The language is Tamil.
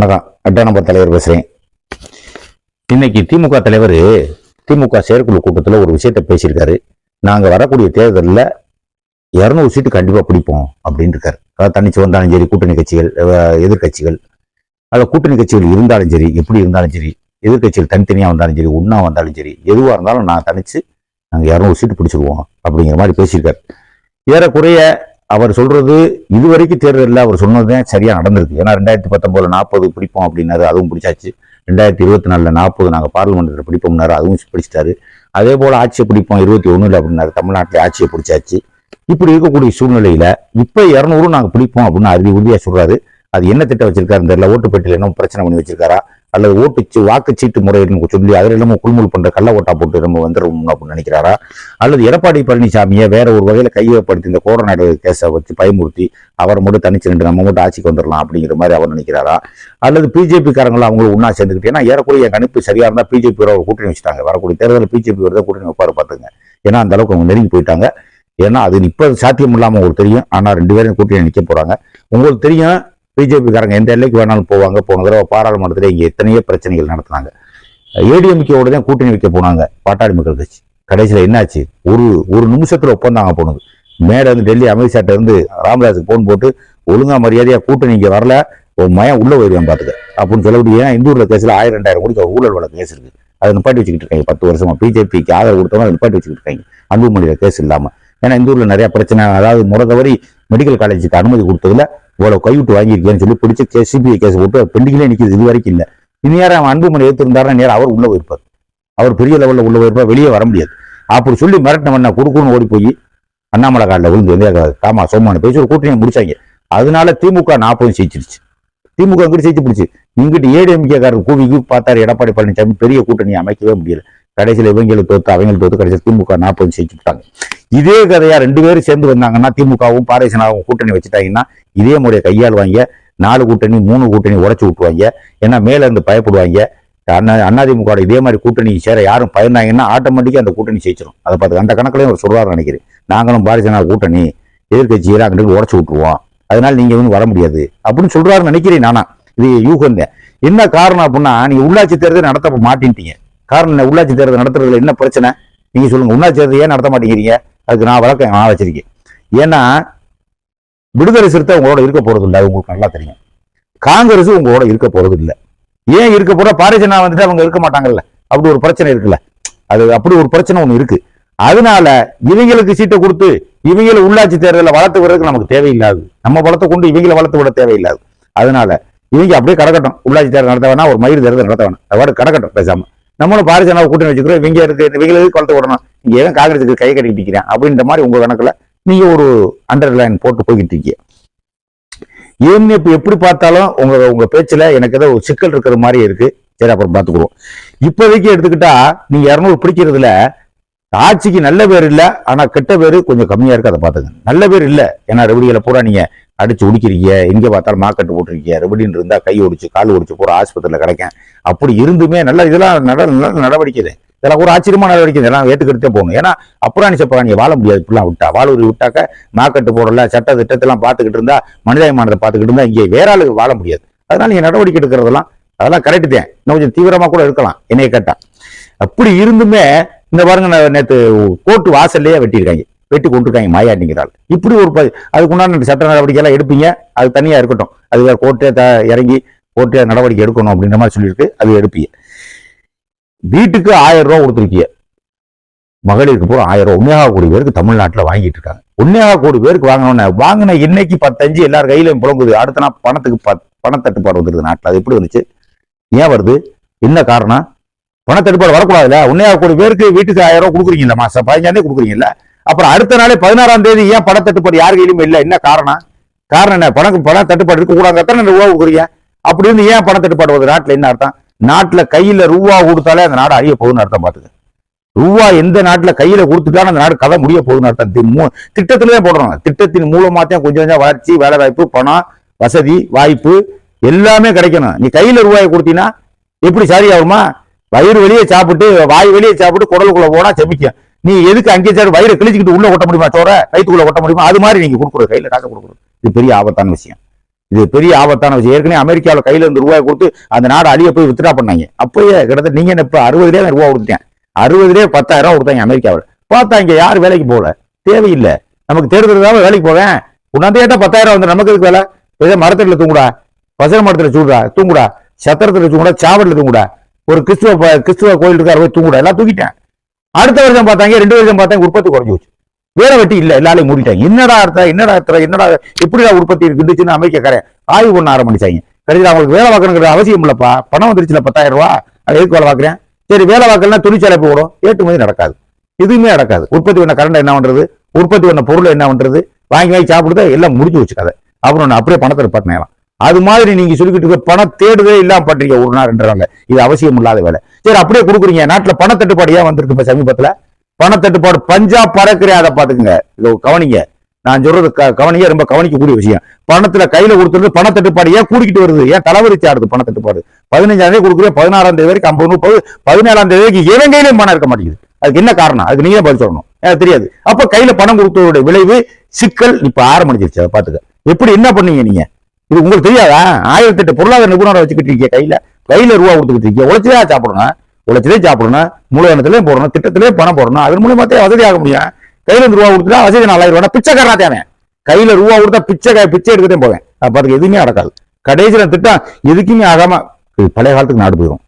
வணக்கம். அட்டா நம்பர் தலைவர் பேசுகிறேன் இன்னைக்கு திமுக தலைவர் திமுக செயற்குழு கூட்டத்தில் ஒரு விஷயத்தை பேசியிருக்காரு. நாங்க வரக்கூடிய தேர்தலில் இரநூறு சீட்டு கண்டிப்பா பிடிப்போம் அப்படின்னு இருக்காரு. அதாவது தனிச்சு வந்தாலும் சரி கூட்டணி கட்சிகள் எதிர்கட்சிகள். எதிர்க்கட்சிகள் அதில் கூட்டணி கட்சிகள் இருந்தாலும் சரி எப்படி இருந்தாலும் சரி எதிர்க்கட்சிகள் தனித்தனியாக வந்தாலும் சரி ஒன்றா வந்தாலும் சரி எதுவாக இருந்தாலும் நான் தனிச்சு நாங்கள் இரநூறு சீட்டு பிடிச்சிருவோம் அப்படிங்கிற மாதிரி பேசியிருக்காரு. ஏறக்குறைய அவர் சொல்றது இதுவரைக்கும் தேர்தலில் அவர் சொன்னதுதான் சரியா நடந்திருக்கு. ஏன்னா ரெண்டாயிரத்தி பத்தொன்பதுல நாற்பது பிடிப்போம் அப்படின்னாரு அதுவும் பிடிச்சாச்சு. ரெண்டாயிரத்தி இருபத்தி நாலுல நாற்பது நாங்கள் பார்லிமெண்ட்டில் பிடிப்போம்னாரு அதுவும் பிடிச்சிட்டாரு. அதே போல் ஆட்சியை பிடிப்போம் இருபத்தி ஒண்ணுல அப்படின்னாரு தமிழ்நாட்டில் ஆட்சியை பிடிச்சாச்சு. இப்படி இருக்கக்கூடிய சூழ்நிலையில இப்போ இரநூறு நாங்கள் பிடிப்போம் அப்படின்னு அறுதி உறுதியாக சொல்றாரு. அது என்ன திட்டம் வச்சிருக்காரு தெரியல ஓட்டு பெட்டியில் என்ன பிரச்சனை பண்ணி வச்சிருக்காரா? அல்லது ஓட்டுச்சு வாக்குச்சீட்டு முறைன்னு சொல்லி அதில் நம்ம குழுமுல் பண்ணுற கள்ள ஓட்டா போட்டு நம்ம வந்துடும் அப்படின்னு நினைக்கிறாரா? அல்லது எடப்பாடி பழனிசாமியை வேற ஒரு வகையில் கையகப்படுத்தி இந்த கோரநாடு கேஸை வச்சு பயமுறுத்தி அவரை மட்டும் தனிச்சு நின்று நம்ம மட்டும் ஆட்சிக்கு வந்துடலாம் அப்படிங்கிற மாதிரி அவர் நினைக்கிறாரா? அல்லது பிஜேபி காரங்களும் அவங்களும் ஒண்ணா சேர்ந்துக்கிட்டு ஏன்னா ஏறக்குறைய கணிப்பு சரியா இருந்தால் பிஜேபி ஒரு கூட்டணி வச்சுட்டாங்க. வரக்கூடிய தேர்தலில் பிஜேபி வரதான் கூட்டணி வைப்பாரு பார்த்துங்க. ஏன்னா அந்த அளவுக்கு அவங்க நெருங்கி போயிட்டாங்க. ஏன்னா அது இப்போ சாத்தியம் இல்லாமல் உங்களுக்கு தெரியும். ஆனால் ரெண்டு பேரும் கூட்டணி நிற்க போகிறாங்க உங்களுக்கு தெரியும் பிஜேபிக்காரங்க எந்த எல்லைக்கு வேணாலும் போவாங்க போன தடவை பாராளுமன்றத்தில் இங்கே எத்தனையோ பிரச்சனைகள் நடத்தினாங்க. ஏடிஎம்கேவோட தான் கூட்டணி வைக்க போனாங்க பாட்டாளி மக்கள் கட்சி. கடைசியில் என்னாச்சு? ஒரு ஒரு நிமிஷத்தில் ஒப்பந்தாங்க போனது. மேடை வந்து டெல்லி அமித்ஷாட்ட இருந்து ராமதாஸுக்கு போன் போட்டு ஒழுங்கா மரியாதையாக கூட்டணி இங்கே வரல ஒரு மயம் உள்ள போயிருவேன் பார்த்துக்க அப்படின்னு சொல்லக்கூடிய ஏன்னா இந்தூரில் கேஸ்ல ஆயிரம் ரெண்டாயிரம் கோடிக்கு அவர் ஊழல் வழக்கு கேஸ் இருக்குது அதை நிப்பாட்டி வச்சுக்கிட்டு இருக்காங்க பத்து வருஷமா. பிஜேபிக்கு ஆதரவு கொடுத்தவங்க அதை நிப்பாட்டி வச்சுக்கிட்டு இருக்காங்க. அன்புமணியில கேஸ் இல்லாமல் ஏன்னா இந்தூரில் நிறையா நிறைய பிரச்சனை அதாவது முறை தவறி மெடிக்கல் காலேஜுக்கு அனுமதி கொடுத்ததுல இவ்வளவு கைவிட்டு வாங்கியிருக்கேன்னு சொல்லி பிடிச்சி கேஸ் சிபிஐ கேஸ் போட்டு பெண்டிங்லேயே நிற்கிது இது வரைக்கும் இல்லை. இனியார் அவன் அன்புமணி எடுத்திருந்தாருன்னா நேரம் அவர் உள்ளே போயிருப்பார். அவர் பெரிய லெவலில் உள்ளே போயிருப்பார். வெளியே வர முடியாது. அப்படி சொல்லி மிரட்டின குறுக்குன்னு ஓடி போய் அண்ணாமலை காட்டில் விழுந்து வந்து காமா சோமான பேசி ஒரு கூட்டணியை முடிச்சாங்க. அதனால திமுக நாற்பதும் ஜெயிச்சிருச்சு. திமுக இங்கிட்டு ஜெயிச்சு பிடிச்சி? இங்கிட்டு ஏடிஎம்கே காரர் கூவிக்கு பார்த்தாரு எடப்பாடி பழனிசாமி பெரிய கூட்டணி அமைக்கவே முடியல. கடைசியில் இவங்களுக்கு தோத்து அவங்களுக்கு தோத்து கடைசியில் திமுக நாற்பது ஜெயிச்சுட்டாங்க. இதே கதையா ரெண்டு பேரும் சேர்ந்து வந்தாங்கன்னா திமுகவும் பாரதேசனாகவும் கூட்டணி வச்சுட்டாங்கன்னா இதே முறையை கையாளுவாங்க. நாலு கூட்டணி மூணு கூட்டணி உடச்சி விட்டுருவாங்க. ஏன்னா மேலேருந்து பயப்படுவாங்க. அண்ணா அண்ணாதிமுக இதே மாதிரி கூட்டணி சேர யாரும் பயந்தாங்கன்னா ஆட்டோமேட்டிக்காக அந்த கூட்டணி ஜெயிச்சிடும் அதை பார்த்து அந்த கணக்குலையும் ஒரு சொல்றாரு நினைக்கிறேன். நாங்களும் பாரதிய கூட்டணி எதிர்கட்சி அங்கிட்டு உடச்சி விட்டுருவோம். அதனால நீங்கள் வந்து வர முடியாது. அப்படின்னு சொல்கிறாரு நினைக்கிறேன் நானா. இது யூகம் தான் என்ன காரணம் அப்படின்னா நீங்கள் உள்ளாட்சி தேர்தல் நடத்த மாட்டேன்ட்டீங்க. காரணம் என்ன? உள்ளாட்சி தேர்தல் நடத்துறதுல என்ன பிரச்சனை? நீங்கள் சொல்லுங்கள் உள்ளாட்சி தேர்தல் ஏன் நடத்த மாட்டேங்கிறீங்க? அதுக்கு நான் வழக்கம் நான் வச்சிருக்கேன். ஏன்னா விடுதலை சிறுத்தை உங்களோட இருக்க போறது இல்லை உங்களுக்கு நல்லா தெரியும். காங்கிரஸ் உங்களோட இருக்க போறது இல்லை ஏன் இருக்க போற பாரிஜனா வந்துட்டு அவங்க இருக்க மாட்டாங்கல்ல? அப்படி ஒரு பிரச்சனை இருக்குல்ல? அது அப்படி ஒரு பிரச்சனை ஒண்ணு இருக்கு. அதனால இவங்களுக்கு சீட்டை கொடுத்து இவங்களை உள்ளாட்சி தேர்தலில் வளர்த்து விடுறதுக்கு நமக்கு தேவையில்லாது. நம்ம வளர்த்து கொண்டு இவங்களை வளர்த்து விட தேவையில்லாது. அதனால இவங்க அப்படியே கடக்கட்டும். உள்ளாட்சி தேர்தல் நடத்த வேணா ஒரு மயிறு தேர்தல் நடத்த வேணாம். அதோட கடக்கட்டும் பேசாம. நம்மளும் பாரிஜனாவை கூட்டணி வச்சுக்கிறோம் இவங்க இருக்கு இவங்களுக்கு வளர்த்து விடணும் இங்கே ஏன் காங்கிரஸுக்கு கை கட்டிக்கிட்டு இருக்கிறேன்? அப்படின்ற மாதிரி உங்க கணக்குல நீங்க ஒரு அண்டர்லைன் போட்டு போய்கிட்டு இருக்கீங்க ஏன்னு இப்ப எப்படி பார்த்தாலும் உங்க உங்க பேச்சுல எனக்கு ஏதோ ஒரு சிக்கல் இருக்கிற மாதிரி இருக்கு. சரி அப்புறம் பார்த்துக்குவோம். இப்போதைக்கு எடுத்துக்கிட்டா நீங்க இரநூறு பிடிக்கிறதுல ஆட்சிக்கு நல்ல பேர் இல்லை ஆனா கெட்ட பேர் கொஞ்சம் கம்மியா இருக்கு அதை பார்த்துங்க நல்ல பேர் இல்லை. ஏன்னா ரெவடிகளை பூரா நீங்க அடிச்சு உடிக்கிறீங்க எங்க பார்த்தாலும் மாக்கட்டு போட்டிருக்கீங்க ரெவடின்னு இருந்தா கை ஒடிச்சு கால் ஒடிச்சு பூரா ஆஸ்பத்திரியில் கிடைக்கும் அப்படி இருந்துமே நல்ல இதெல்லாம் நட நல்ல நடவடிக்கை இதெல்லாம் ஒரு ஆச்சரியமான நடவடிக்கை. இதெல்லாம் ஏற்றுக்கிட்டே போகணும். ஏன்னா அப்புறாணி சப்பராணியை வாழ முடியாது இப்படிலாம் விட்டா. வாழூரி விட்டாக்க மாக்கட்டு போடல சட்ட திட்டத்தெல்லாம் பார்த்துக்கிட்டு இருந்தா மனிதாயமானதை பார்த்துக்கிட்டு இருந்தா இங்கே வேற ஆளுக்கு வாழ முடியாது. அதனால நீங்க நடவடிக்கை எடுக்கிறதெல்லாம் அதெல்லாம் கரெக்டு தான். இன்னும் கொஞ்சம் தீவிரமா கூட இருக்கலாம் என்னைய கேட்டா. அப்படி இருந்துமே இந்த பாருங்க நேற்று கோர்ட்டு வாசல்லையே வெட்டியிருக்காங்க. வெட்டி கொண்டிருக்காங்க மாயாண்டிங்கிறாள் இப்படி ஒரு அதுக்கு உண்டான சட்ட நடவடிக்கை எல்லாம் எடுப்பீங்க. அது தனியா இருக்கட்டும். அது வேற கோர்ட்டே த இறங்கி கோர்ட்டே நடவடிக்கை எடுக்கணும் அப்படின்ற மாதிரி சொல்லியிருக்கு. அது எடுப்பீங்க. வீட்டுக்கு ஆயிரம் ரூபா கொடுத்துருக்கீங்க மகளிருக்கு பூரா ஆயிரம் ரூபா ஒன்னேகா கோடி பேருக்கு தமிழ்நாட்டில் வாங்கிட்டு இருக்காங்க. ஒன்னேகா கோடி பேருக்கு வாங்கணும்னு வாங்கின இன்னைக்கு பத்தஞ்சு எல்லார் கையிலையும் புலங்குது அடுத்த நாள் பணத்துக்கு ப- பணத்தட்டுப்பாடு வந்துருது நாட்டில். அது எப்படி வந்துச்சு? ஏன் வருது? என்ன காரணம்? பணத்தட்டுப்பாடு வரக்கூடாதுல்ல? ஒன்னேகா கோடி பேருக்கு வீட்டுக்கு ஆயிரம் ரூபாய் கொடுக்குறீங்கல்ல மாசம் பதினஞ்சாந்தே கொடுக்குறீங்கல்ல? அப்புறம் அடுத்த நாளே பதினாறாம் தேதி ஏன் பணத்தட்டுப்பாடு யார் கையிலும் இல்லை? என்ன காரணம்? காரணம் என்ன? பணம் பண தட்டுப்பாடு இருக்கக்கூடாது. எத்தனை ரூபா கொடுக்குறீங்க? அப்படி இருந்து ஏன் பணத்தட்டுப்பாடு வருது? நாட்டில் என்ன அர்த்தம்? நாட்டில் கையில் ரூபா கொடுத்தாலே அந்த நாடு அழிய போகுதுன்னு அர்த்தம் பாத்துக்க. ரூபா எந்த நாட்டில் கையில் கொடுத்துட்டாலும் அந்த நாடு கதை முடிய போகுதுன்னு அர்த்தம். மூ- திட்டத்திலேயே போடுறாங்க. திட்டத்தின் மூலமாக தான் கொஞ்சம் கொஞ்சம் வளர்ச்சி வேலை வாய்ப்பு பணம் வசதி வாய்ப்பு எல்லாமே கிடைக்கணும். நீ கையில் ரூபாயை கொடுத்தீங்கன்னா எப்படி சரியாகுமா? வயிறு வெளியே சாப்பிட்டு வாய் வெளியே சாப்பிட்டு குடலுக்குள்ள போனா செமிக்கும் நீ எதுக்கு அங்கே சார் வயிறு கிழிச்சுக்கிட்டு உள்ள கொட்ட முடியுமா? சோற வயிற்றுக்குள்ள கொட்ட முடியுமா? அது மாதிரி நீங்க கொடுக்குறது கையில காசை கொடுக்குறது. இது பெரிய ஆபத்தான விஷயம். இது பெரிய ஆபத்தான விஷயம். ஏற்கனவே அமெரிக்காவில் கையில் இருந்து ரூபாய் கொடுத்து அந்த நாடு அழிய போய் வித்ரா பண்ணாங்க. அப்பயே கிட்டத்தட்ட நீங்க என்ன இப்ப அறுபதுலேயே ரூபா கொடுத்துட்டேன் அறுபதுலேயே பத்தாயிரம் ரூபா கொடுத்தாங்க அமெரிக்காவில். பார்த்தா இங்கே யார் வேலைக்கு போகல? தேவையில்லை. நமக்கு தேர்தலுக்காக வேலைக்கு போவேன். உன்னாந்து கேட்டா பத்தாயிரம் வந்து நமக்கு இதுக்கு வேலை? இதே மரத்தில் தூங்குடா. பசங்க மரத்தில் சூடுடா. தூங்குடா. சத்திரத்தில் தூங்குடா. சாவடியில் தூங்குடா. ஒரு கிறிஸ்துவ கிறிஸ்துவ கோயில் இருக்காரு போய் தூங்குடா. எல்லாம் தூக்கிட்டேன். அடுத்த வருஷம் பார்த்தாங்க ரெண்டு வருஷம் பார்த்தாங்க உற்பத்தி குறைஞ்சு போச்சு வேலை வெட்டி இல்லை எல்லாரும் மூடிட்டாங்க. என்னடா அர்த்தம் என்னடா அர்த்தம் என்னடா எப்படிடா உற்பத்தி இருக்குன்னு அமெரிக்காக்காரன் ஆய்வு பண்ண ஆரம்பிச்சாங்க. கடைசியில் அவங்களுக்கு வேலை பார்க்கணுங்கிற அவசியம் இல்லப்பா. பணம் வந்துருச்சுல பத்தாயிரம் ரூபா. அதை எதுக்கு வேலை பார்க்குறேன்? சரி வேலை பார்க்கலாம் தொழிற்சாலை போடும். ஏற்றுமதி நடக்காது. எதுவுமே நடக்காது. உற்பத்தி பண்ண கரண்ட் என்ன பண்ணுறது உற்பத்தி பண்ண பொருள் என்ன பண்ணுறது வாங்கி வாங்கி சாப்பிடுதா? எல்லாம் முடிஞ்சு வச்சுக்காத. அப்புறம் நான் அப்படியே பணத்தை நிப்பாட்டினேன் அது மாதிரி நீங்க சொல்லிக்கிட்டு இருக்க பணம் தேடுதே இல்லாம பண்றீங்க ஒரு நாள் ரெண்டு நாள்ல இது அவசியம் இல்லாத வேலை. சரி அப்படியே கொடுக்குறீங்க. நாட்டுல பணத்தட்டுப்பாடு ஏன் வந்திருக்கு இப்போ சமீபத்துல? பணத்தட்டுப்பாடு பஞ்சா பறக்கிறேன் அதை பார்த்துக்குங்க. இதோ கவனிங்க. நான் சொல்றது க- ரொம்ப கவனிக்கக்கூடிய விஷயம். பணத்துல கையில கொடுத்துருந்து பணத்தட்டுப்பாடு. ஏன் கூடிக்கிட்டு வருது? ஏன் தலைவரிச்சு ஆடுது பணத்தட்டுப்பாடு? பதினஞ்சாம் தேதி கொடுக்குறேன் பதினாறாம் தேதி வரைக்கும் ஐம்பது முப்பது பதினேழாம் தேதி வரைக்கும் கையிலும் பணம் இருக்க மாட்டேங்குது. அதுக்கு என்ன காரணம்? அதுக்கு நீங்க பதில் சொல்லணும். எனக்கு தெரியாது. அப்ப கையில பணம் கொடுத்ததோட விளைவு சிக்கல் இப்ப ஆரம்பிச்சிருச்சு அதை பாத்துக்க எப்படி என்ன பண்ணீங்க நீங்க? இது உங்களுக்கு தெரியாதா? ஆயிரத்தி எட்டு பொருளாதார நிபுணரை வச்சுக்கிட்டு இருக்கீங்க கையில. கையில ரூபா கொடுத்துக்கிட்டு இருக்கீங்க. உழைச்சுதான் சாப்பிடணும். உழைச்சதே சாப்பிடணும் மூலதனத்திலே போடணும் திட்டத்திலேயே பணம் போடணும். அதன் மூலியமா வசதி வசதியாக முடியும். கையில இருந்து ரூபா கொடுத்தா வசதி நாலாயிரம் ரூபா பிச்சைக்காரனா தேவை கையில ரூபா கொடுத்தா பிச்சை பிச்சை எடுக்கதே போவேன். அப்ப எதுவுமே நடக்காது. கடைசியில் திட்டம் எதுக்குமே ஆகாம பழைய காலத்துக்கு நாடு போயிடும்